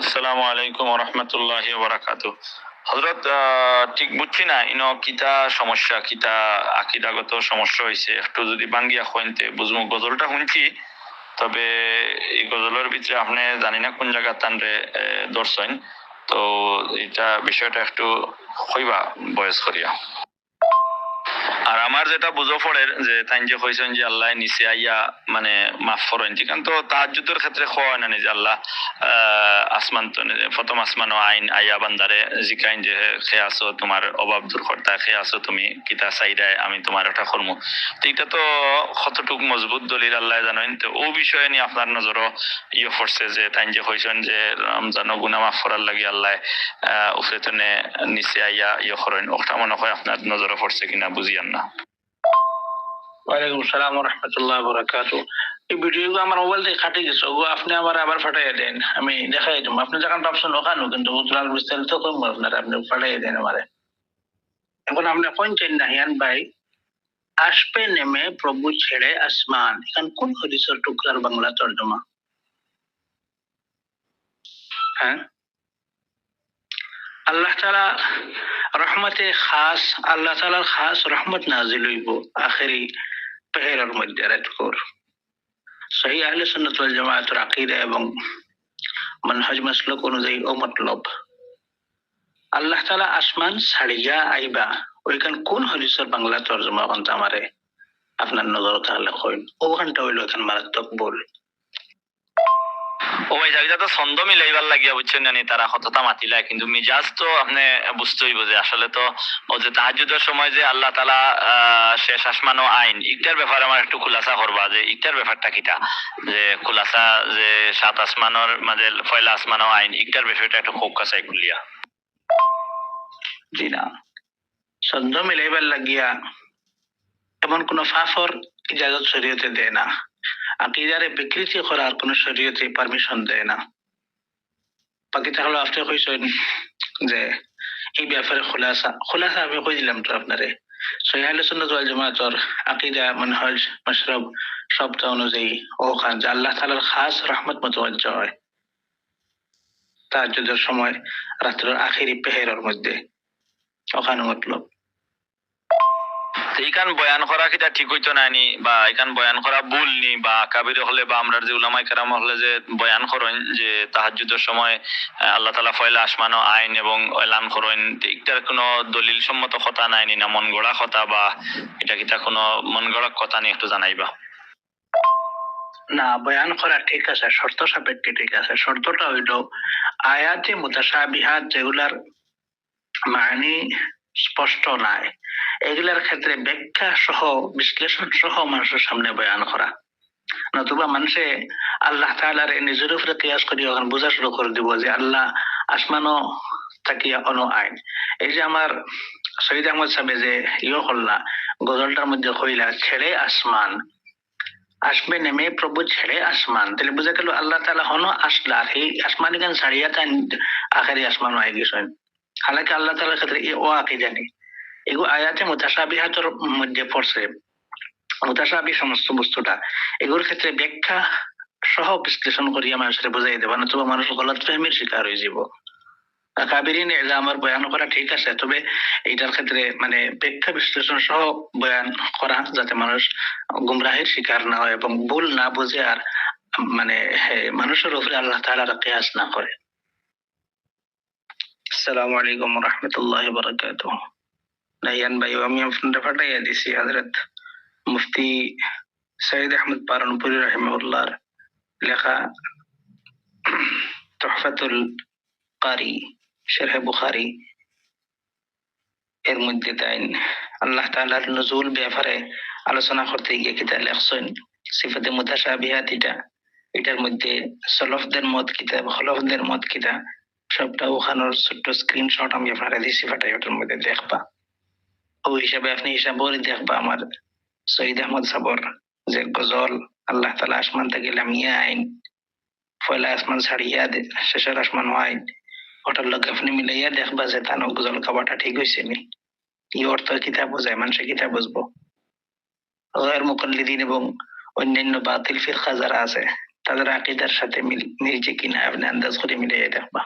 আসসালামু আলাইকুম রহমতুল্লাহ বারাকাতু হজরত ঠিক বুঝছি না, ইনো কিতা সমস্যা কিতা আকিদাগত সমস্যা হয়েছে একটু যদি বাঙ্গিয়া হইনতে বুঝমু, গজলটা শুনছি, তবে এই গজলের ভিতরে আপনি জানি না কোন জায়গা তানরে দর্শন তো এটা বিষয়টা একটু হইবা বয়স করিয়া। আর আমার যেটা বুঝো পড়ে যে তাই যে কইছেন যে আল্লাহ নিচে আইয়া মানে মাফ করেন ঠিক তো তাহাজুদের ক্ষেত্রে খোয়া না যে আল্লাহ আসমান তো প্রথম আসমান আইন আইয়া বান্দারে জিকাইন যে খে আছো তোমার অভাব দূর কর্তা খে আছো তুমি কিতা চাইরায় আমি তোমার একটা কর্ম। তো এটা তো কতটুক মজবুত দলিল আল্লাহ জানেন। তো ও বিষয়ে নিয়ে আপনার নজরও ইয়ে পড়ছে যে তাই যে কইছেন যে রমজানো গুনা মাফ করার লাগি আল্লাহ উফরে নিচে আইয়া ইয়ে করেন। ওটা মনে হয় আপনার নজরে পড়ছে কিনা বুঝিয়ান না। ওয়ালাইকুম সালাম রহমতুল্লাহ বরাকাতু। এই ভিডিও আমার মোবাইল থেকে খাটে গেছে ওগো আপনি আমার আবার ফাটাই দেন, আমি দেখাই দেবো। আপনি যখন পাবছেন ওখানে কিন্তু উত্তরাল বিস্তারিত কম আপনার আপনি ফাটাই দেন আমারে। এখন আপনি কোনছেন নাহিয়ান ভাই, আসবে নেমে প্রভু ছেড়ে আসমান। এখন কোন হদিসের টুকরার বাংলা তর্জমা? হ্যাঁ? আল্লাহ তালা রহমতে খাস আল্লাহ তালার খাস রহমত নাজিল হইব আখেরি পেহেরার মধ্যে আহলে এবং অনুযায়ী আল্লাহ তাআলা আসমান ছাড়িয়া আইবা ওইখান কোন বাংলা আমারে আপনার নজর তাহলে কইন। ওখানটা হইল এখান মারাত্মক বল ও ভাই তো ছন্দ মিলাইবার লাগিয়া বুঝছেন জানি তারা কতটা মাতিলা, কিন্তু মিজাজ তো আপনি বুঝতে হইব যে আসলে তো ও যে তাহাজুদের সময় যে আল্লাহ তালা শেষ আসমান আইন, ইকটার ব্যাপারে আমার একটু খুলাসা করবা যে ইকটার ব্যাপারটা কিটা? যে খুলাসা যে সাত আসমানের মাঝে পয়লা আসমান আইন, ইকটার বিষয়টা একটু খুব কাছাই খুলিয়া। জি না। ছন্দ মিলাইবার লাগিয়া এমন কোন ফাফর ইজাজত শরীয়তে দেয় না। আকিদারে বিকৃতি করার কোন শরীয়তে পারমিশন দেয় না। বাকি তাহলে আপনি কইছেন যে এই ব্যাপারে খোলাসা খোলাসা আমি কই দিলাম তো আপনারে। সহিহালে সুন্নাত ওয়াল জামাতর আকিদা, মানহাজ শব্দ অনুযায়ী ও খান যে আল্লাহ তাআলার খাস রহমত মতওয়াজ্জ হয়। তাহাজ্জুদের সময় রাত্রের আখেরি পেহেরের মধ্যে ওখানে মতলব। এইখান বয়ান করা কিটা ঠিক হইতো নানি বা এখান বয়ান করা ভুল নি, বা কাবির হলে বা আমরা যে উলামাই কেরাম হলে যে বয়ান করেন, যে তাহাজুদের সময় আল্লাহ তালা ফয়লা আসমানো আইন এবং এলান করেন এটার কোনো দলিল সম্মত কথা নাইনি না মন গড়া কথা, বা এটা কিটা কোনো মন গড়া কথা নিয়ে একটু জানাইবা। না, বয়ান করা ঠিক আছে, শর্ত সাপেক্ষে ঠিক আছে। শর্তটা হইল, আয়াতে মুতাসাবিহাত যেগুলার মানে স্পষ্ট নাই। এগুলার ক্ষেত্রে ব্যাখ্যা সহ, বিশ্লেষণ সহ মানুষের সামনে বয়ান করা। নতুবা মানুষে আল্লাহ তালার নিজের উপরে কেয়াস করি ওখানে বোঝা শুরু করে দিব যে আল্লাহ আসমানো তাকিয়া অন আইন। এই যে আমার শহীদ আহমদ সাহেব যে ইয়ে করলা, গজলটার মধ্যে কইলা, ছেড়ে আসমান, আসবে নেমে প্রভু ছেড়ে আসমান। তাহলে বুঝা গেল আল্লাহ তালা হন আসলা এই আসমান গান ছাড়িয়া তাই আখেরি আসমান আই গেছেন। হালাকি আল্লাহ তালার ক্ষেত্রে ও আঁকি জানি। এগুলো আয়াতে মুতাসাবিহাতর মধ্যে পড়ছে। মুতাসাবি সমস্ত বস্তুটা। এগুলোর ক্ষেত্রে ব্যাখ্যা সহ বিশ্লেষণ করিয়া মানুষের বুঝাই দেবা, নতুবা মানুষ গলত ফেহমির শিকার হয়ে যাব। এটা আমার বয়ান করা ঠিক আছে, তবে এইটার ক্ষেত্রে মানে ব্যাখ্যা বিশ্লেষণ সহ বয়ান করা যাতে মানুষ গুমরাহের শিকার না হয় এবং ভুল না বুঝে আর মানে মানুষের উপরে আল্লাহ তালার কেয়াস না করে। আসসালামু আলাইকুম রহমতুল্লাহ নাইয়ান ভাই আমি আপনারা ফাটাইয়া দিছি হজরত মুফতি সৈয়দ আহমদ পারনপুরি রহিমউল্লাহর লেখা তহফাতুল কারি, শেরহ বুখারি। এর মধ্যে তাই আল্লাহ তাআলার নজুল ব্যাপারে আলোচনা করতে গিয়ে কিতা লেখছেন, সিফাতে মুতাশাবিহাত এটা। এটার মধ্যে সলফদের মত কিতাব হলফদের মত কিতা সবটা ওখানোর ছোট্ট স্ক্রিনশট আমি আপনারা দিছি ফাটাই ওটার মধ্যে দেখবা। ও হিসাবে আপনি হিসাব করে দেখবা আমার। শহীদ আহমদ সাবর, যে গজল, আল্লাহ তালা আসমান থেকে লামিয়া আইন পয়লা আসমান ছাড়িয়া শেষের আসমান আইন। ওটার লোক আপনি মিলাইয়া দেখবা যে তানো গজল খাবারটা ঠিক হয়েছে নি। এই অর্থ কিতাব বোঝায় মানুষের কিতাব বুঝব। গয়ের মুকল্লিদিন এবং অন্যান্য বাতিল ফিরকা যারা আছে, তাদের আকিদার সাথে মিল মিলছে কিনা, আপনি আন্দাজ করে মিলিয়ে দেখবা।